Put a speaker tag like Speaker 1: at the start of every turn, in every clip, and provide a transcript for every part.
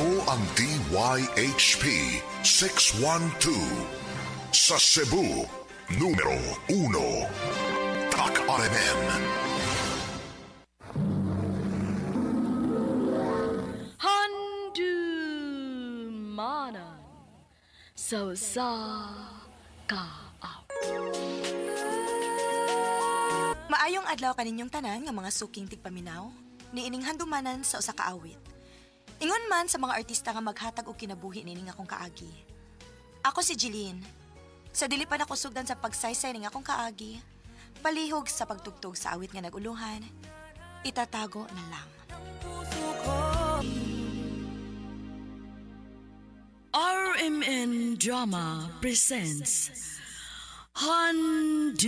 Speaker 1: Ito ang DYHP 612 sa Cebu, numero 1. Tak RMN.
Speaker 2: Handumanan so sa kaaw.
Speaker 3: Maayong adlaw kaninyong tanan nga mga suking tigpaminaw, niining handumanan sa usa ka awit. Ingon man sa mga artista nga maghatag og kinabuhi nining akong kaagi. Ako si Jeline. Sa dili pa nako sugdan sa pagsaysay ning akong kaagi, palihog sa pagtugtog sa awit nga naguluhan, itatago na lang.
Speaker 2: RMN Drama presents Handumanan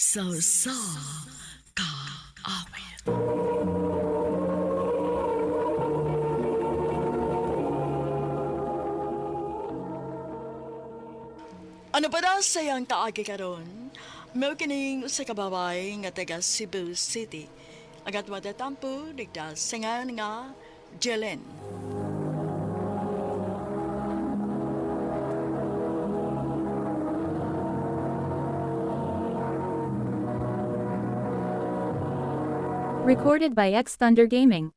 Speaker 2: so sa kaawit. Ano pa daw sayang kaagi karon? May kining usa ka nga taga Cebu City. Agat madatampo digda singan nga Jelen.
Speaker 4: Recorded by X Thunder Gaming.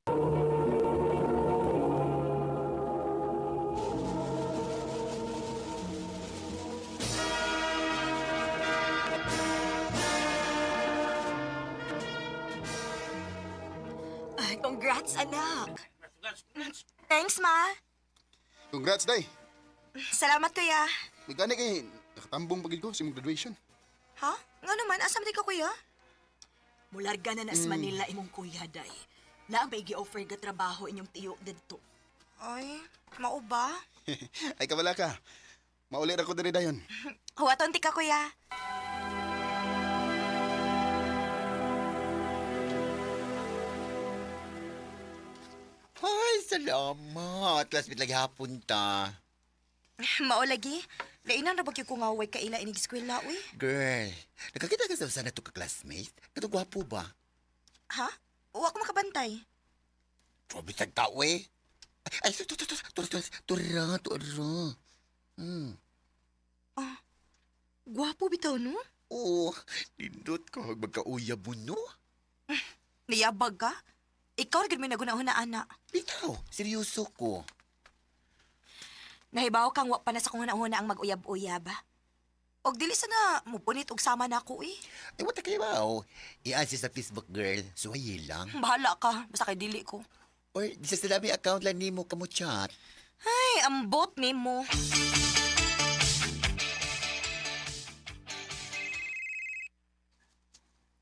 Speaker 3: Congrats anak. Thanks ma.
Speaker 5: Congrats, day.
Speaker 3: Salamat kuya.
Speaker 5: May gani kay nakatambong pagid ko sa imong graduation.
Speaker 3: Ha? Nga naman, asam di ka kuya?
Speaker 6: Mularga na nas Manila imong kuya day. Na ang offer ga trabaho inyong tiyo didto.
Speaker 3: Ay, mao ba?
Speaker 5: Ay kabala ka. Maulit ako diri dayon.
Speaker 3: Huwaton ti ka kuya.
Speaker 7: Ay, salamat. Last bit lagi hapon ta.
Speaker 3: Mao lagi. Lainan ra ba gyud ko nga way kaila inig eskwela uy?
Speaker 7: Girl, nakakita ka sa sana to ka classmate? Kato gwapo ba?
Speaker 3: Ha? Wa ko makabantay.
Speaker 7: Probi sa tao eh. Ay, ay, tura, tura, tura, tura, tura, tura. Hmm.
Speaker 3: Gwapo bitaw no?
Speaker 7: Oo, nindot ko. Magkauyab mo, no?
Speaker 3: Niyabag ka? Ikaw gid may nagunahon na ana.
Speaker 7: Bitaw, seryoso ko.
Speaker 3: Nahibaw kang wa pa na sa kung una ang mag-uyab-uyab. Og dili sana mupunit og sama na ako eh.
Speaker 7: Ay, wata kayo ba? Oh? I-answer sa Facebook, girl. Suwaye lang.
Speaker 3: Bahala ka, basta kay dili ko.
Speaker 7: Or, di sa salabi account lang ni mo kamo chat.
Speaker 3: Ay, ambot ni mo.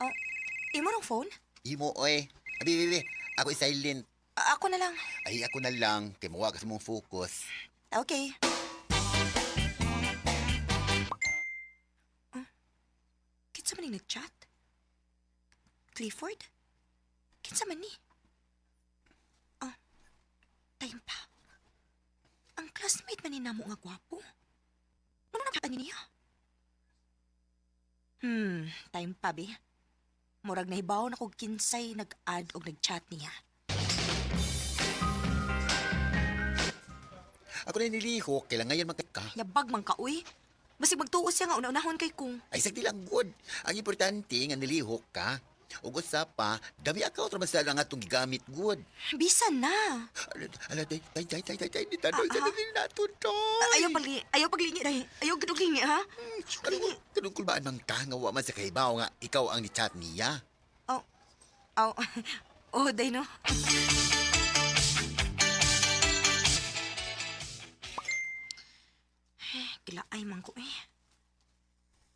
Speaker 3: Oh, imo ng phone?
Speaker 7: Imo, oy. Abi, abi, abi. Ako silent.
Speaker 3: A- ako na lang.
Speaker 7: Ay, ako na lang. Kay mawa ka sa mong focus.
Speaker 3: Okay. Oh, kinsa man ni nag-chat? Clifford? Kinsa man ni? Oh, time pa. Ang classmate man ni namo nga gwapo. Ano ni niya? Hmm, time pa, be. Murag nahibaw na kog kinsay nag-add og nag-chat niya.
Speaker 7: Ako na nilihok, kailangan yan magkat ka.
Speaker 3: Yabag man ka, uy. Basig magtuos siya nga una-unahon kay kung.
Speaker 7: Ay, sakti lang good. Ang importante nga nilihok ka. Ug usap pa, dami account raman sa lang atong gigamit good.
Speaker 3: Bisan na.
Speaker 7: Ala, ala, tay, tay, tay, tay, tay, tay, di tanong,
Speaker 3: Ah,
Speaker 7: sa
Speaker 3: ah.
Speaker 7: nila nato, tay.
Speaker 3: Ayaw pagli, ayaw paglingi dai. Ayaw gud lingi ha.
Speaker 7: Kanong, kanong kulbaan mang ka nga wa man sa kahibaw nga ikaw ang ni-chat niya.
Speaker 3: Oh. Oh. Oh, dai no. Gilaay man ko eh.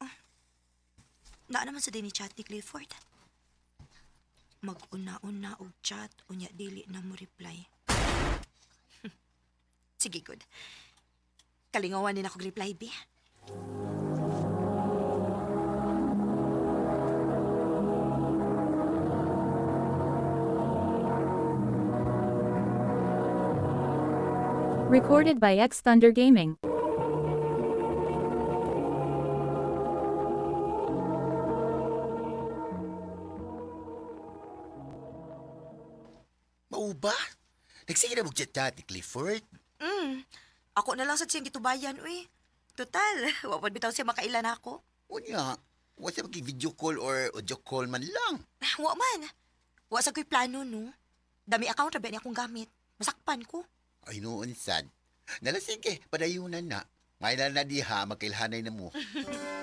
Speaker 3: Oh. Naa naman sa din ni chat ni Clifford. Mag-una-una og chat unya dili na mo reply. Sige, good. Kalingawan din ako reply, be.
Speaker 4: Recorded by X Thunder Gaming.
Speaker 7: Ba? Nagsige na mag-chat ni Clifford.
Speaker 3: Mm. Ako na lang sa siyang gitubayan, uy. Total, wapad bitaw siya makailan ako.
Speaker 7: Unya, wa siya mag-video call or audio call man lang.
Speaker 3: Wa man. Wa sa ko'y plano, no? Dami account rabi niya akong gamit. Masakpan ko.
Speaker 7: Ay noon, sad. Nalasing eh, padayunan na. Na na diha, magkailhanay na mo.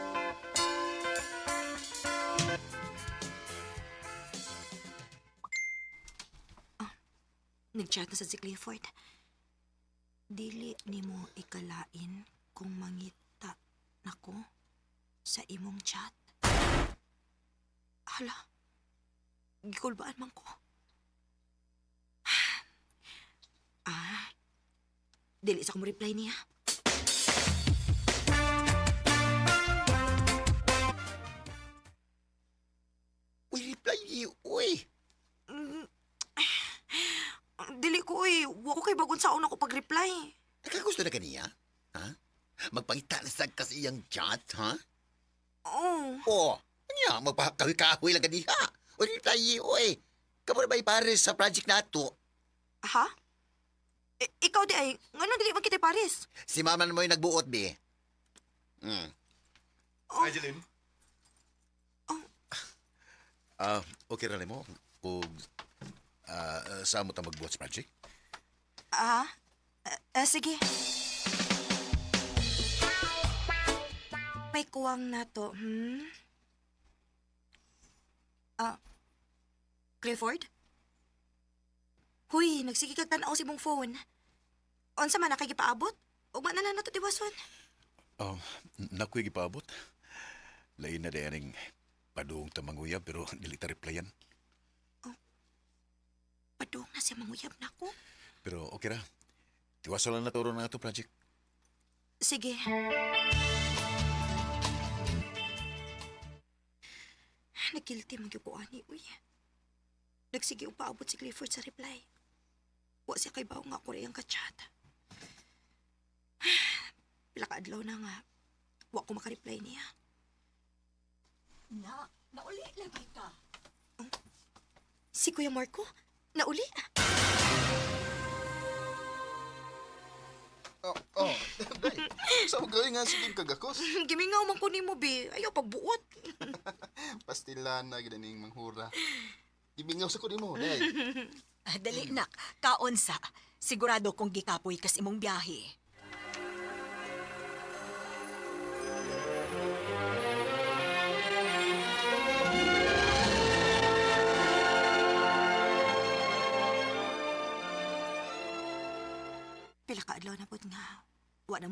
Speaker 3: Nag-chat na sa si Clifford. Dili ni mo ikalain kung mangita nako sa imong chat. Hala, gikulbaan man ko. Ah, dili sa kong reply niya. Dili ko eh, wa ko kay bagon sa una ko pag-reply.
Speaker 7: Nakagusto na kaniya? Ha? Magpangita na sa kasi iyang chat, ha?
Speaker 3: Oh,
Speaker 7: Oo. Anya, magpakawi-kahoy lang kaniya. Uy, reply uy. Kamu na ba ipares sa project nato?
Speaker 3: ha? I- ikaw di ay, ngano dili man kita Paris?
Speaker 7: Si mama mo yung nagbuot, be. Hmm.
Speaker 3: Oh.
Speaker 8: Angeline?
Speaker 3: Oh.
Speaker 8: Ah, okay ra mo kung ah sa mo ta magbuhat sa project?
Speaker 3: Ah, ah, ah, sige. May kuwang na to, hmm? Ah, Clifford? Huy, nagsige kag tanaw si mong phone. Unsa man nakagipaabot? Ugma na lang nato diwason.
Speaker 8: Um, nakuy gipaabot. Lain na dayaning padung ta manguya pero dili ta replyan.
Speaker 3: Padung na siya manguyab na ko.
Speaker 8: Pero okay ra. Tiwasa lang na turo na ato project.
Speaker 3: Sige. Nagkilti ko ani uy. Nagsige og paabot si Clifford sa reply. Wa siya kay bawo nga ako riyang ka-chat. Pila ka adlaw na nga. Wa ko makareply niya.
Speaker 6: Na, nauli lagi ka.
Speaker 3: Si Kuya Marco, nauli.
Speaker 5: Oh, oh. Day, sa mo gawin nga sige kagakos.
Speaker 3: Gimingaw man ko nimo be. Ayaw pagbuot.
Speaker 5: Pastilan na gidaning manghura. Ibingaw sa ko mo, day.
Speaker 6: Ah, dali nak, kaon sa. Sigurado kong gikapoy kas imong biyahe.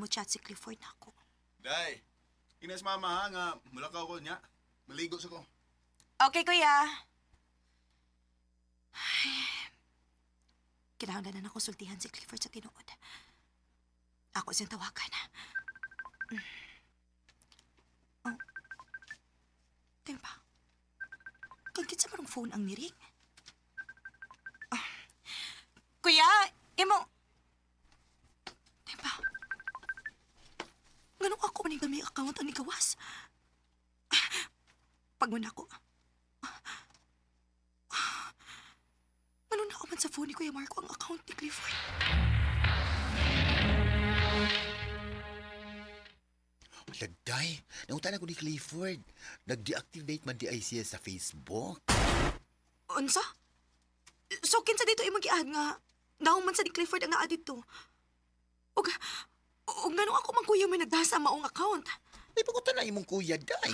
Speaker 3: Mo chat si Clifford na ako.
Speaker 5: Day, inas mama ha nga mulakaw ko niya. Maligo sa ko.
Speaker 3: Okay, kuya. Ay, Kinahanglan na nakonsultihan si Clifford sa tinuod. Ako siyang tawagan. Mm. Oh. Tempa. Kagkit sa marong phone ang niring. Ah. Kuya, imo... Tempa. Ganun ako maning dami account ang ikawas. Pagmuna ko. Ano na man sa phone ni Kuya Marco ang account ni Clifford?
Speaker 7: Lagday, nangutan ako ni Clifford. Nag-deactivate man di ay siya sa Facebook.
Speaker 3: Unsa? So, kinsa dito imong giad nga daw man sa ni Clifford ang naa dito. Og, ganun ako man kuya may nagdasa maong account.
Speaker 7: May pagutan na imong kuya, day.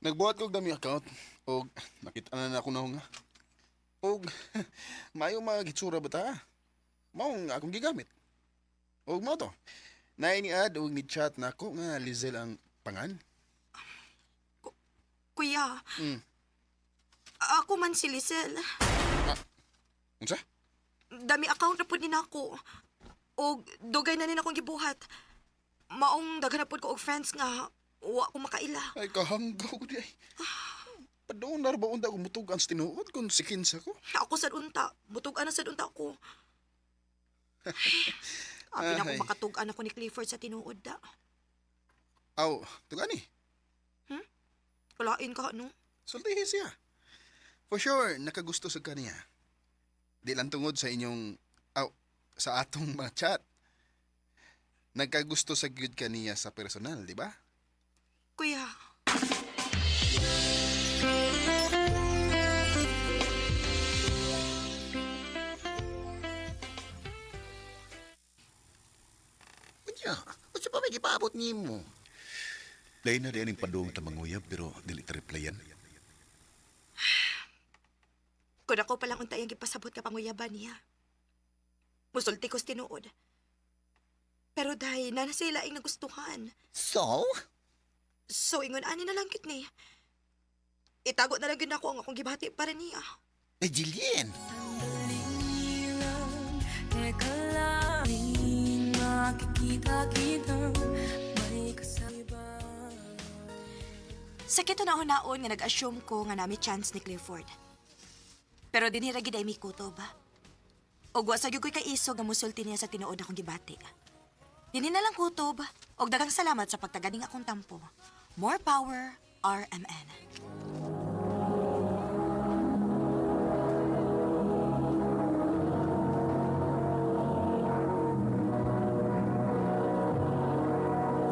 Speaker 5: Nagbuhat ko og dami account og nakita na na ako na nga. Og mayo mga gitsura ba ta? Mao nga akong gigamit. Og mo to. Nay ni ad og ni chat na ako nga Lizel ang pangan.
Speaker 3: Kuya,
Speaker 5: Mm.
Speaker 3: ako man si Lisel.
Speaker 5: Unsa?
Speaker 3: Dami account na pud ni nako. Og dugay na nin akong gibuhat. Maong daghan na pud ko og friends nga wa ko makaila.
Speaker 5: Ay kahanggaw ko di ay. Padung na ba unta ko mutugan sa tinuod kung sikinsa ko.
Speaker 3: Ako sad unta, butug ana sad unta ko. Abi na ko makatug-an ako ni Clifford sa tinuod da.
Speaker 5: Aw, tugani.
Speaker 3: Kalain ka, no?
Speaker 5: Sultihin siya. For sure, nakagusto sa kaniya. Di lang tungod sa inyong, aw, sa atong mga chat. Nagkagusto sa good kaniya sa personal, di ba?
Speaker 3: Kuya,
Speaker 7: Unya, unsa pa may gipaabot nimo?
Speaker 8: Lain na din ang padung tamanguyab pero dili ta replyan.
Speaker 3: Kung ako palang untay ang gipasabot ka panguyaban niya. Musulti ko tinuod. Pero dahil na sila ang nagustuhan.
Speaker 7: So,
Speaker 3: So, ingon ani na lang kit ni. Itago na lang yun ako ang akong gibati para niya.
Speaker 7: eh Jillian,
Speaker 3: Sakit na naon nga nag-assume ko nga nami chance ni Clifford. Pero dinira gid ay mi kutob. Og wa sa gyud ko'y kaiso nga musulti niya sa tinuod akong gibati. Dini na lang kutob. Og dagang salamat sa pagtaganing akong tampo. More power, RMN.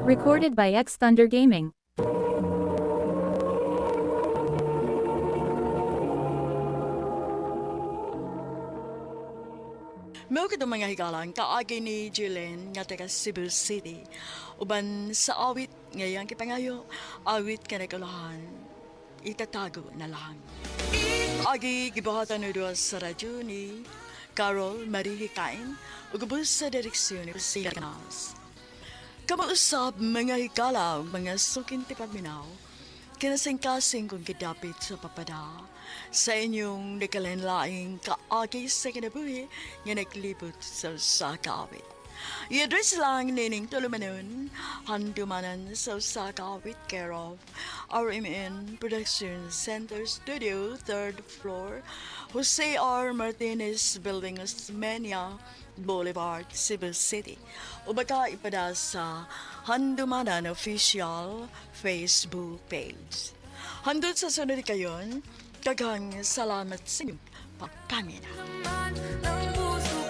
Speaker 4: Recorded by X Thunder Gaming.
Speaker 2: Mao kadto mga higalang kaagi ni Jillian nga taga Cebu City. Uban sa awit ngayang kipangayo, awit ka nagkalahan. Itatago na lang. Agi gibuhatan no duwa sa radyo ni Carol Marie Hikain ug ubos sa direksyon ni Priscilla Canals. Kamausap mga higala mga sukin ti. Kinasing-kasing kong kidapit sa papada sa inyong nakalenlaing kaagi sa kinabuhi nga naglibot sa sakawit. I-address lang nining tulumanon, handumanan sa sakawit care of RMN Production Center Studio, 3rd floor, Jose R. Martinez Building, Osmeña, Boulevard, Cebu City. O baka ipada sa Handumanan Official Facebook page. Handod sa sunod kayon, daghang salamat sa inyong pagpamina.
Speaker 9: Puso